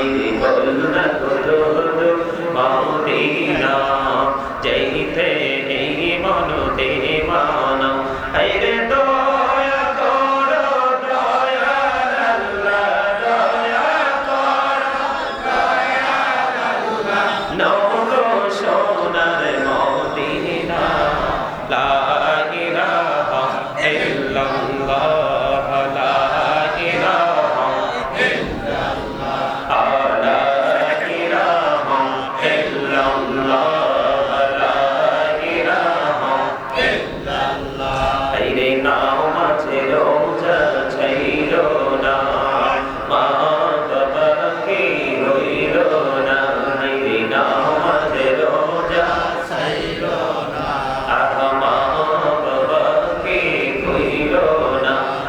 y cuatro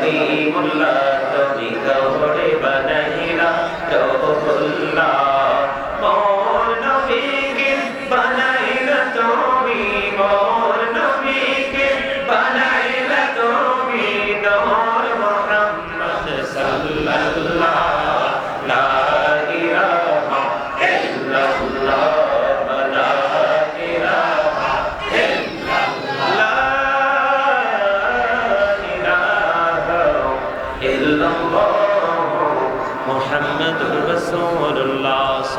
قديم لا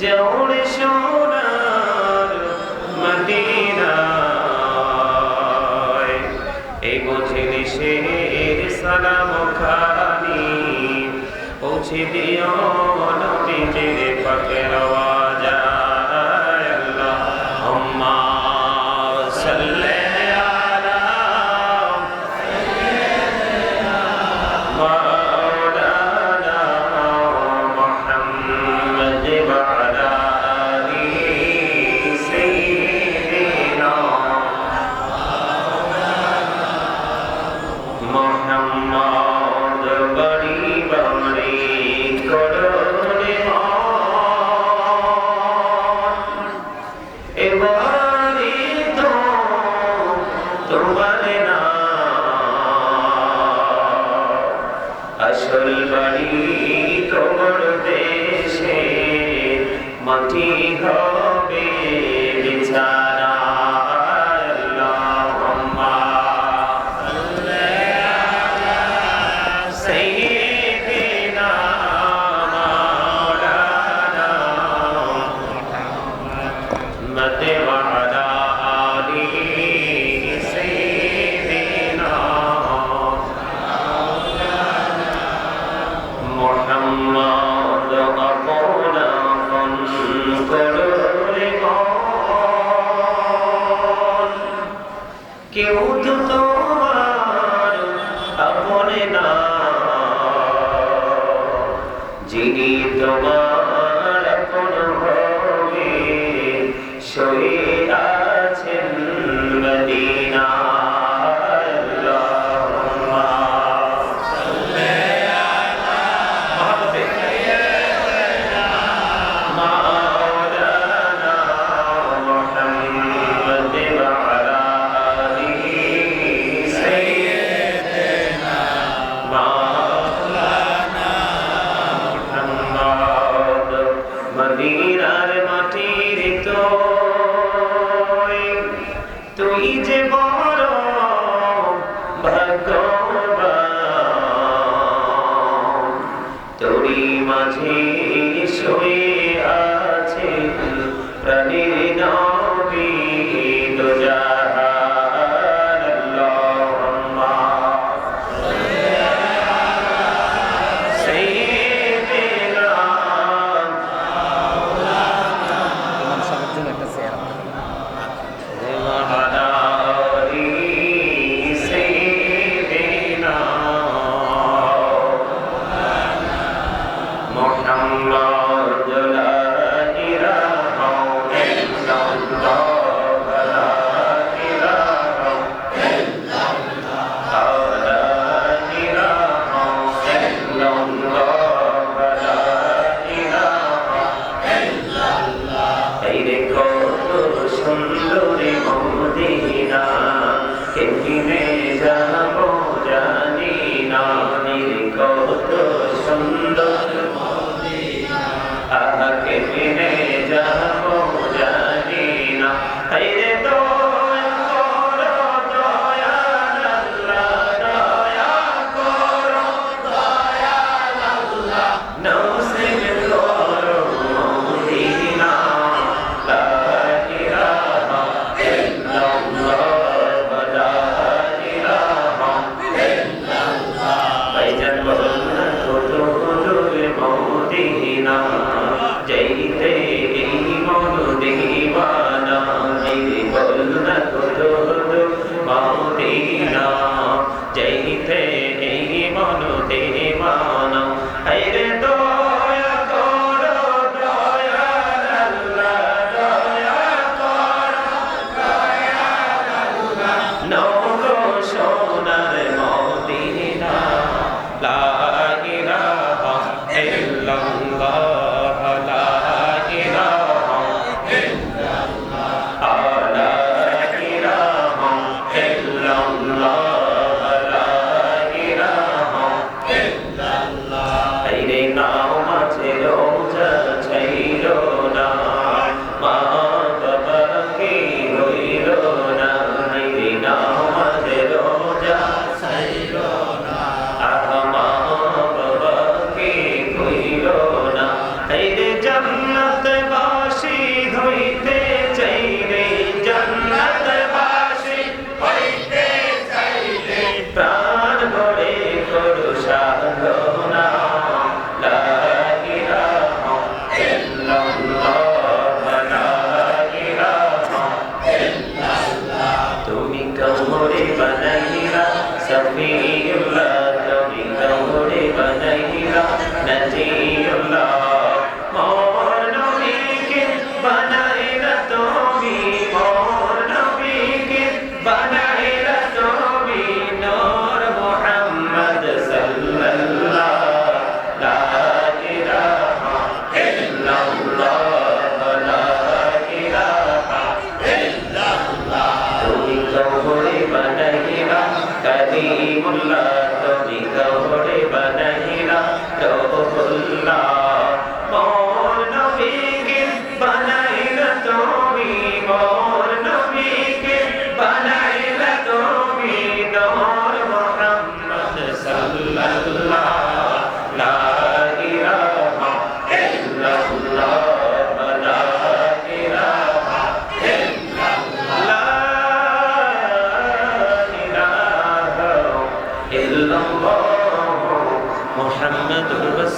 যেউড়ে সোনার মদিনায়। এই বুঝিনি শের সালাম খানি পৌঁছে দিও নবীজির পাকে রওয়া। আসল বাড়ি তোমার দেশে মাটি হয় শরীর যে বড় ভাগ্য। nothing. সলিমুল্লাহ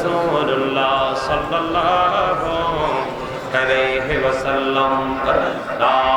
মুহাম্মাদুর রাসূলুল্লাহ সাল্লাল্লাহু আলাইহি ওয়াসাল্লাম আল্লাহ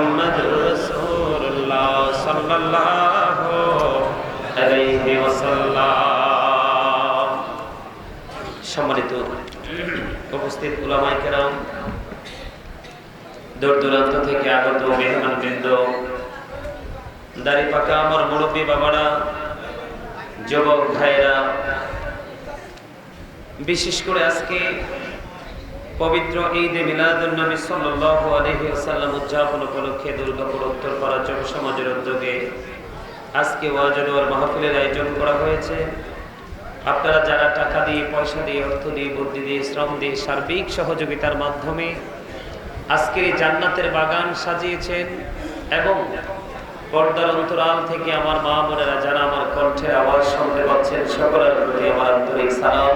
محمد رسول الله صلى الله عليه وسلم সম্মানিত উপস্থিত উলামায়ে কেরাম দূর দূরান্ত থেকে আগত মেহমান বৃন্দ দাড়ি পাকা আমার মুরব্বী বাবারা যুবক ভাইরা বিশেষ করে আজকে পবিত্র ঈদে মিলাদুন নবী সাল্লাল্লাহু আলাইহি ওয়াসাল্লাম উদযাপন উপলক্ষে দুর্গাপুর উত্তরপাড়া যুব সমাজের উদ্যোগে আজকে ওয়াজুর মাহফিলের আয়োজন করা হয়েছে। আপনারা যারা টাকা দিয়ে, পয়সা দিয়ে, অর্থ দিয়ে, বুদ্ধি দিয়ে, শ্রম দিয়ে সার্বিক সহযোগিতার মাধ্যমে আজকের এই জান্নাতের বাগান সাজিয়েছেন এবং পর্দার অন্তরাল থেকে আমার মা বোনেরা, যারা আমার কণ্ঠের আওয়াজ শুনতে পাচ্ছেন, সকলের প্রতি আমার আন্তরিক সালাম।